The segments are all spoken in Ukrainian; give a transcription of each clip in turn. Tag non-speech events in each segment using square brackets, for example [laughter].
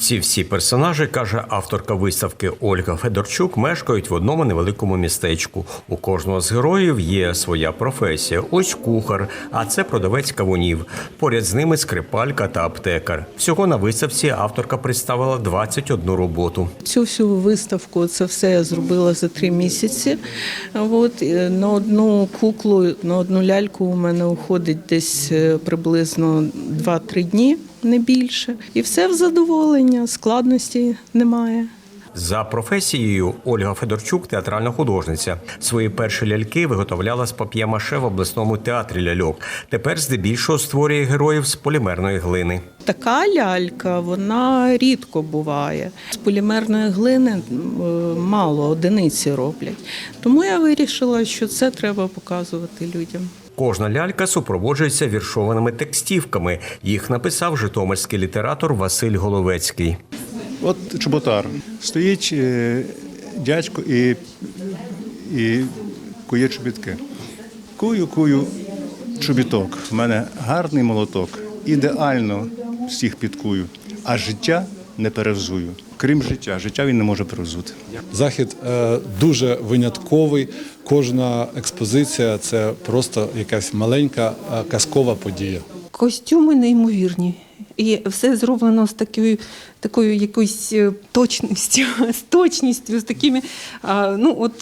Ці всі персонажі, каже авторка виставки Ольга Федорчук, мешкають в одному невеликому містечку. У кожного з героїв є своя професія. Ось кухар, а це продавець кавунів. Поряд з ними скрипалька та аптекар. Всього на виставці авторка представила 21 роботу. Цю всю виставку це все я зробила за три місяці. От е, на одну куклу, на одну ляльку у мене уходить десь е, приблизно 2-3 дні, не більше. І все в задоволення, складності немає. За професією Ольга Федорчук театральна художниця. Свої перші ляльки виготовляла з пап'є-маше в обласному театрі ляльок. Тепер здебільшого створює героїв з полімерної глини. Така лялька вона рідко буває. З полімерної глини мало одиниці роблять. Тому я вирішила, що це треба показувати людям. Кожна лялька супроводжується віршованими текстівками. Їх написав житомирський літератор Василь Головецький. От чоботар. Стоїть е, дядько і, і кує чобітки. Кую, кую чобіток. В мене гарний молоток. Ідеально всіх підкую. А життя не перевзую. Крім життя. Життя він не може перевзути. Захід е, дуже винятковий. Кожна експозиція це просто якась маленька е, казкова подія. Костюми неймовірні. І все зроблено з такою, такою якоюсь е, точністю, [laughs] з точністю, з такими. ну, от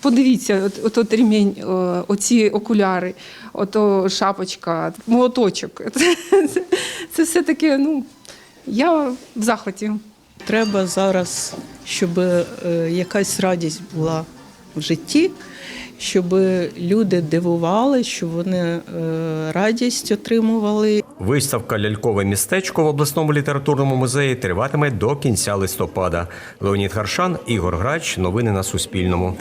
подивіться, от, от, от ремінь, оці окуляри, ото шапочка, молоточок. [laughs] Це, це, це все таке, ну, я в захваті. Треба зараз, щоб е, якась радість була в житті, щоб люди дивували, щоб вони е, радість отримували. Виставка Лялькове містечко в обласному літературному музеї триватиме до кінця листопада. Леонід Харшан, Ігор Грач. Новини на Суспільному.